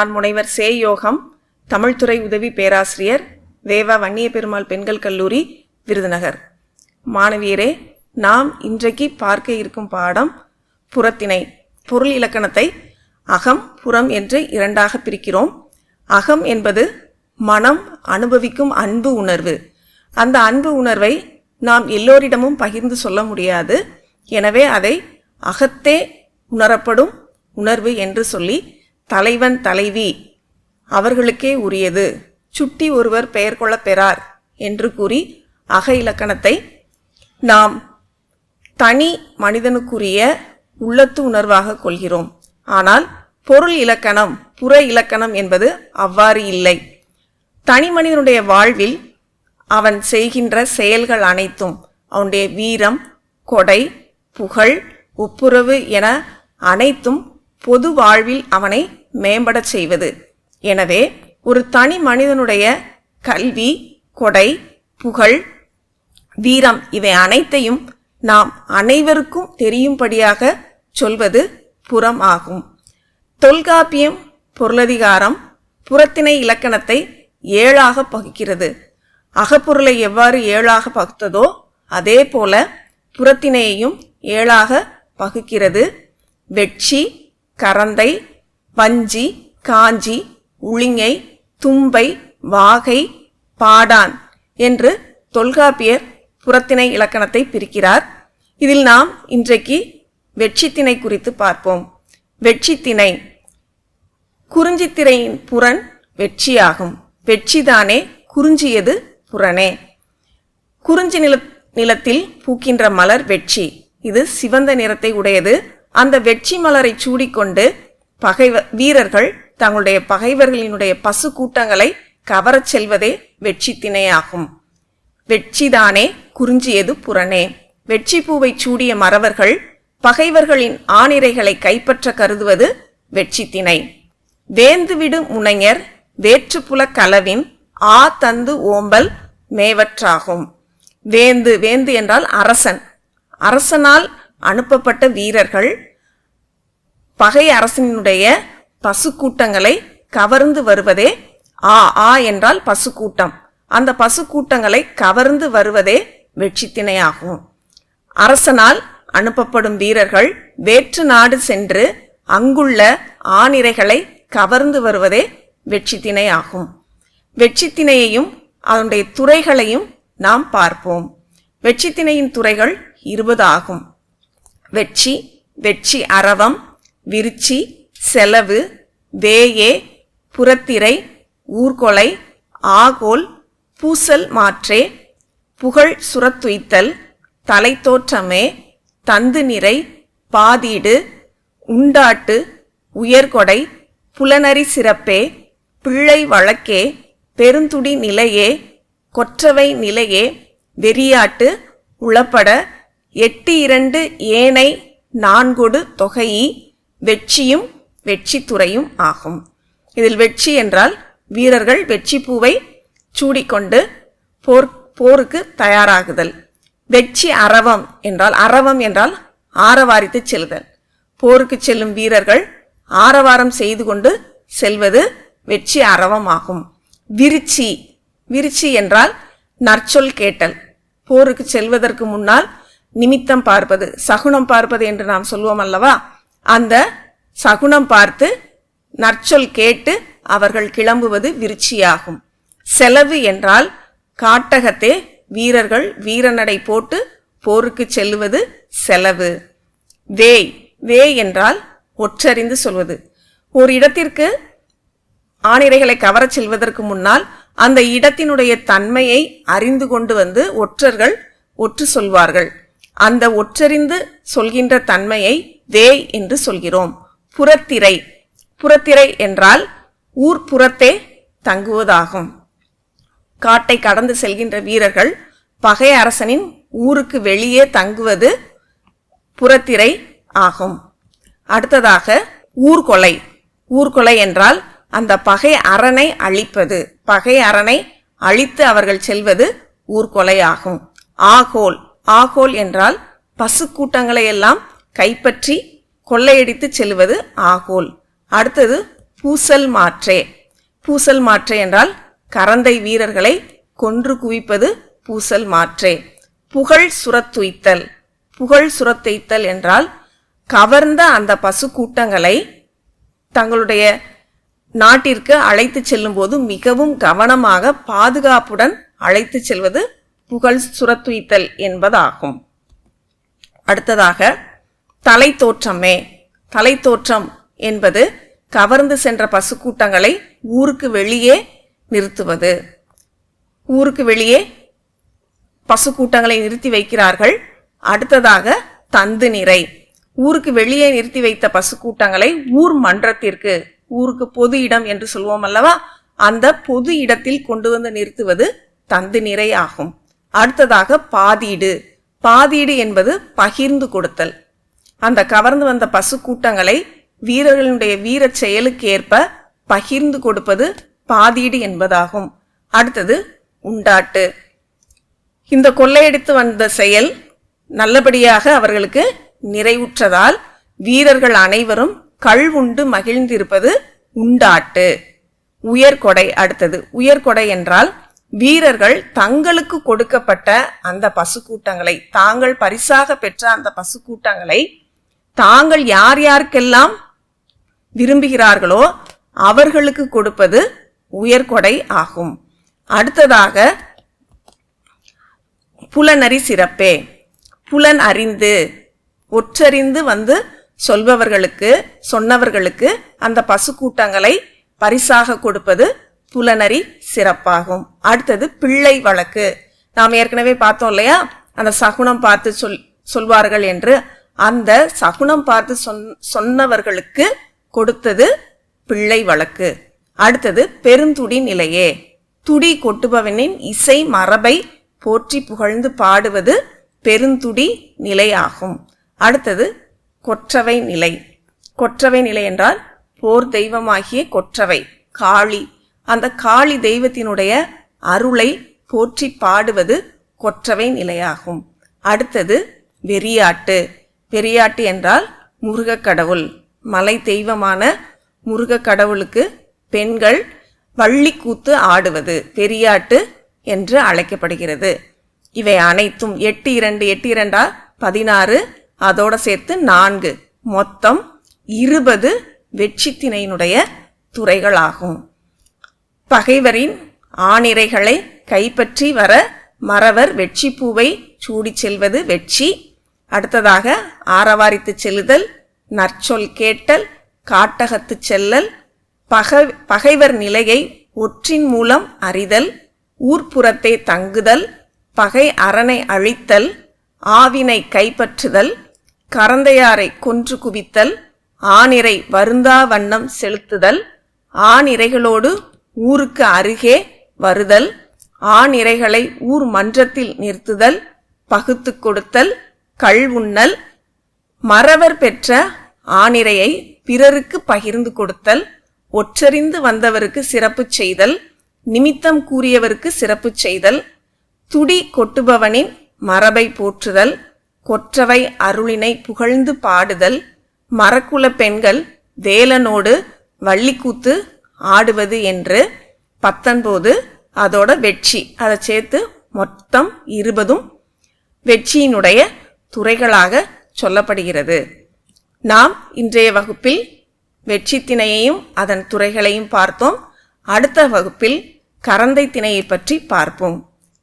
நான் முனைவர் சே யோகம் தமிழ்துறை உதவி பேராசிரியர் வேவா வன்னிய பெருமாள் பெண்கள் கல்லூரி விருதுநகர். மாணவியரே நாம் இன்றைக்கு பார்க்க இருக்கும் பாடம் புறத்திணை பொருள் இலக்கணத்தை அகம் புறம் என்று இரண்டாக பிரிக்கிறோம். அகம் என்பது மனம் அனுபவிக்கும் அன்பு உணர்வு. அந்த அன்பு உணர்வை நாம் எல்லோரிடமும் பகிர்ந்து சொல்ல முடியாது. எனவே அதை அகத்தே உணரப்படும் உணர்வு என்று சொல்லி தலைவன் தலைவி அவர்களுக்கே உரியது. சுட்டி ஒருவர் பெயர் கொள்ளப்பெறார் என்று கூறி அக இலக்கணத்தை நாம் தனி மனிதனுக்குரிய உள்ளத்து உணர்வாக கொள்கிறோம். ஆனால் பொருள் இலக்கணம் புற இலக்கணம் என்பது அவ்வாறு இல்லை. தனி மனிதனுடைய வாழ்வில் அவன் செய்கின்ற செயல்கள் அனைத்தும் அவனுடைய வீரம் கொடை புகழ் ஒப்புரவு என அனைத்தும் பொது வாழ்வில் அவனை மேம்படச் செய்வது. எனவே ஒரு தனி மனிதனுடைய கல்வி கொடை புகழ் வீரம் இவை அனைத்தையும் நாம் அனைவருக்கும் தெரியும்படியாக சொல்வது புறம் ஆகும் தொல்காப்பியம் பொருளதிகாரம் புறத்திணை இலக்கணத்தை ஏழாக பகுக்கிறது. அகப்பொருளை எவ்வாறு ஏழாக பகுத்ததோ அதே போல புறத்திணையையும் ஏழாக பகுக்கிறது. வெட்சி கரந்தை வஞ்சி காஞ்சி உளிங்கை தும்பை வாகை பாடான் என்று தொல்காப்பியர் புறத்திணை இலக்கணத்தை பிரிக்கிறார். இதில் நாம் இன்றைக்கு வெட்சித்திணை குறித்து பார்ப்போம். வெட்சித்திணை குறிஞ்சித்திரையின் புறன் வெற்றியாகும் வெற்றிதானே குறிஞ்சியது புறனே. குறிஞ்சி நில நிலத்தில் பூக்கின்ற மலர் வெட்சி. இது சிவந்த நிறத்தை உடையது. அந்த வெட்சி மலரை சூடிக்கொண்டு பகைவ வீரர்கள் தங்களுடைய பகைவர்களினுடைய பசு கூட்டங்களை கவரச் செல்வதே வெற்றி திணையாகும் வெற்றிதானே குறிஞ்சியது புறனே. வெற்றி பூவை சூடிய மறவர்கள் பகைவர்களின் ஆணிரைகளை கைப்பற்ற கருதுவது வெற்றி திணை வேந்துவிடு முனைஞர் வேற்றுப்புல கலவின் ஆ தந்து ஓம்பல் மேவற்றாகும். வேந்து வேந்து என்றால் அரசன். அரசனால் அனுப்பப்பட்ட வீரர்கள் பகை அரசினுடைய பசுக்கூட்டங்களை கவர்ந்து வருவதே ஆ ஆ என்றால் பசுக்கூட்டம். அந்த பசுக்கூட்டங்களை கவர்ந்து வருவதே வெற்றித்திணையாகும் அரசனால் அனுப்பப்படும் வீரர்கள் வேற்று நாடு சென்று அங்குள்ள ஆணிரைகளை கவர்ந்து வருவதே வெற்றித்திணை ஆகும் வெற்றித்திணையையும் அதனுடைய துறைகளையும் நாம் பார்ப்போம். வெற்றித்திணையின் துறைகள் இருபது ஆகும். வெற்றி வெற்றி அரவம் விருச்சி செலவு வேயே புறத்திரை ஊர்கொலை ஆகோல் பூசல் மாற்றே புகழ் சுரத்துய்த்தல் தலைத்தோற்றமே தந்து நிறை பாதீடு உண்டாட்டு உயர்கொடை புலனரி சிறப்பே பிள்ளை வழக்கே பெருந்துடி நிலையே கொற்றவை நிலையே வெறியாட்டு உளப்பட எட்டு இரண்டு ஏனை நான்கொடு தொகையி வெற்றியும் வெற்றித்துறையும் ஆகும். இதில் வெற்றி என்றால் வீரர்கள் வெற்றி பூவை சூடிக்கொண்டு போர் போருக்கு தயாராகுதல். வெற்றி அரவம் என்றால் அரவம் என்றால் ஆரவாரித்து செல்லுதல். போருக்கு செல்லும் வீரர்கள் ஆரவாரம் செய்து கொண்டு செல்வது வெற்றி அரவம் ஆகும் விருச்சி விருச்சி என்றால் நற்சொல் கேட்டல். போருக்கு செல்வதற்கு முன்னால் நிமித்தம் பார்ப்பது சகுனம் பார்ப்பது என்று நாம் சொல்வோம் அல்லவா? அந்த சகுனம் பார்த்து நற்சொல் கேட்டு அவர்கள் கிளம்புவது விருச்சியாகும். செலவு என்றால் காட்டகத்தே வீரர்கள் வீரநடை போட்டு போருக்கு செல்லுவது செலவு. வேய் வே என்றால் ஒற்றறிந்து சொல்வது. ஒரு இடத்திற்கு ஆணிரைகளை கவரச் செல்வதற்கு முன்னால் அந்த இடத்தினுடைய தன்மையை அறிந்து கொண்டு வந்து ஒற்றர்கள் ஒற்று சொல்வார்கள். அந்த ஒற்றறிந்து சொல்கின்ற தன்மையை வேய் என்று சொல்கிறோம். புறத்திரை. புறத்திரை என்றால் ஊர் புறத்தே தங்குவதாகும். காட்டை கடந்து செல்கின்ற வீரர்கள் பகை அரசனின் ஊருக்கு வெளியே தங்குவது புறத்திரை ஆகும். அடுத்ததாக ஊர்கொலை. ஊர்கொலை என்றால் அந்த பகை அரணை அழிப்பது. பகை அரணை அழித்து அவர்கள் செல்வது ஊர்கொலை ஆகும். ஆகோல். ஆகோல் என்றால் பசு கூட்டங்களை எல்லாம் கைப்பற்றி கொள்ளையடித்து செல்வது ஆகோல். அடுத்தது பூசல் மாற்றே. பூசல் மாற்றே என்றால் கரந்தை வீரர்களை கொன்று குவிப்பது பூசல் மாற்றே. புகழ் சுரத்துய்த்தல். புகழ் சுரத்துய்த்தல் என்றால் கவர்ந்த அந்த பசு கூட்டங்களை தங்களுடைய நாட்டிற்கு அழைத்து செல்லும்போது மிகவும் கவனமாக பாதுகாப்புடன் அழைத்து செல்வது புகழ் சுரத்துய்த்தல் என்பதாகும். அடுத்ததாக தலை தோற்றமே தலை தோற்றம் என்பது கவர்ந்து சென்ற பசுக்கூட்டங்களை ஊருக்கு வெளியே நிறுத்துவது. ஊருக்கு வெளியே பசுக்கூட்டங்களை நிறுத்தி வைக்கிறார்கள். அடுத்ததாக தந்து நிறை. ஊருக்கு வெளியே நிறுத்தி வைத்த பசுக்கூட்டங்களை ஊர் மன்றத்திற்கு ஊருக்கு பொது இடம் என்று சொல்வோம் அல்லவா? அந்த பொது இடத்தில் கொண்டு வந்து நிறுத்துவது தந்து நிறை ஆகும். அடுத்ததாக பாதீடு. பாதீடு என்பது பகிர்ந்து கொடுத்தல். அந்த கவர்ந்து வந்த பசு கூட்டங்களை வீரர்களுடைய வீரச் செயலுக்கு ஏற்ப பகிர்ந்து கொடுப்பது பாதீடு என்பதாகும். அடுத்தது உண்டாட்டு. இந்த கொள்ளையடித்து வந்த செயல் நல்லபடியாக அவர்களுக்கு நிறைவுற்றதால் வீரர்கள் அனைவரும் கள் உண்டு மகிழ்ந்திருப்பது உண்டாட்டு. உயர்கொடை அடுத்தது. உயர்கொடை என்றால் வீரர்கள் தங்களுக்கு கொடுக்கப்பட்ட அந்த பசுக்கூட்டங்களை தாங்கள் பரிசாக பெற்ற அந்த பசுக்கூட்டங்களை தாங்கள் யார் யாருக்கெல்லாம் விரும்புகிறார்களோ அவர்களுக்கு கொடுப்பது உயர்கொடை ஆகும். அடுத்ததாக புலனறி சிறப்பே. புலன் அறிந்து ஒற்றறிந்து வந்து சொல்பவர்களுக்கு சொன்னவர்களுக்கு அந்த பசுக்கூட்டங்களை பரிசாக கொடுப்பது புலனறி சிறப்பாகும். அடுத்தது பிள்ளை வழக்கு. நாம் ஏற்கனவே பார்த்தோம் இல்லையா? அந்த சகுனம் பார்த்து சொல் சொல்வார்கள் என்று அந்த சகுனம் பார்த்து சொன் சொன்னவர்களுக்கு கொடுத்தது பிள்ளை வழக்கு. அடுத்தது பெருந்துடி நிலையே. துடி கொட்டுபவனின் இசை மரபை போற்றி புகழ்ந்து பாடுவது பெருந்துடி நிலையாகும். அடுத்தது கொற்றவை நிலை. கொற்றவை நிலை என்றால் போர் தெய்வமாகிய கொற்றவை காளி. அந்த காளி தெய்வத்தினுடைய அருளை போற்றி பாடுவது கொற்றவை நிலையாகும். அடுத்தது வெறியாட்டு. பெரியாட்டி என்றால் முருகக் கடவுள். மலை தெய்வமான முருகக் கடவுளுக்கு பெண்கள் வள்ளிக்கூத்து ஆடுவது பெரியாட்டு என்று அழைக்கப்படுகிறது. இவை அனைத்தும் எட்டு இரண்டு எட்டு இரண்டா? பதினாறு. அதோட சேர்த்து நான்கு. மொத்தம் இருபது வெற்றித்தினையினுடைய துறைகளாகும். பகைவரின் ஆணிரைகளை கைப்பற்றி வர மறவர் வெற்றி பூவை சூடிச் செல்வது வெற்றி அடுத்ததாக ஆரவாரித்து செல்லுதல் நற்சொல் கேட்டல் காட்டகத்து செல்லல் பகை பகைவர் நிலையை ஒற்றின் மூலம் அறிதல் ஊர்ப்புறத்தை தங்குதல் பகை அரணை அழித்தல் ஆவினை கைப்பற்றுதல் கரந்தையாரை கொன்று குவித்தல் ஆனிரை வருந்தா வண்ணம் செலுத்துதல் ஆனிரைகளோடு ஊருக்கு அருகே வருதல் ஆனிரைகளை ஊர் மன்றத்தில் நிறுத்துதல் பகுத்து கொடுத்தல் கள்வுண்ணல் மறவர் பெற்ற ஆணிரையை பிறருக்கு பகிர்ந்து கொடுத்தல் ஒற்றறிந்து வந்தவருக்கு சிறப்பு செய்தல் நிமித்தம் கூறியவருக்கு சிறப்பு செய்தல் துடி கொட்டுபவனின் மரபை போற்றுதல் கொற்றவை அருளினை புகழ்ந்து பாடுதல் மரக்குல பெண்கள் வேலனோடு வள்ளிக்கூத்து ஆடுவது என்று பத்தொன்பது அதோட வெற்றி. அதை சேர்த்து மொத்தம் இருபதும் வெற்றியினுடைய துறைகளாக சொல்லப்படுகிறது. நாம் இன்றைய வகுப்பில் வெற்றி திணையையும் அதன் துறைகளையும் பார்த்தோம். அடுத்த வகுப்பில் கரந்தை திணையை பற்றி பார்ப்போம்.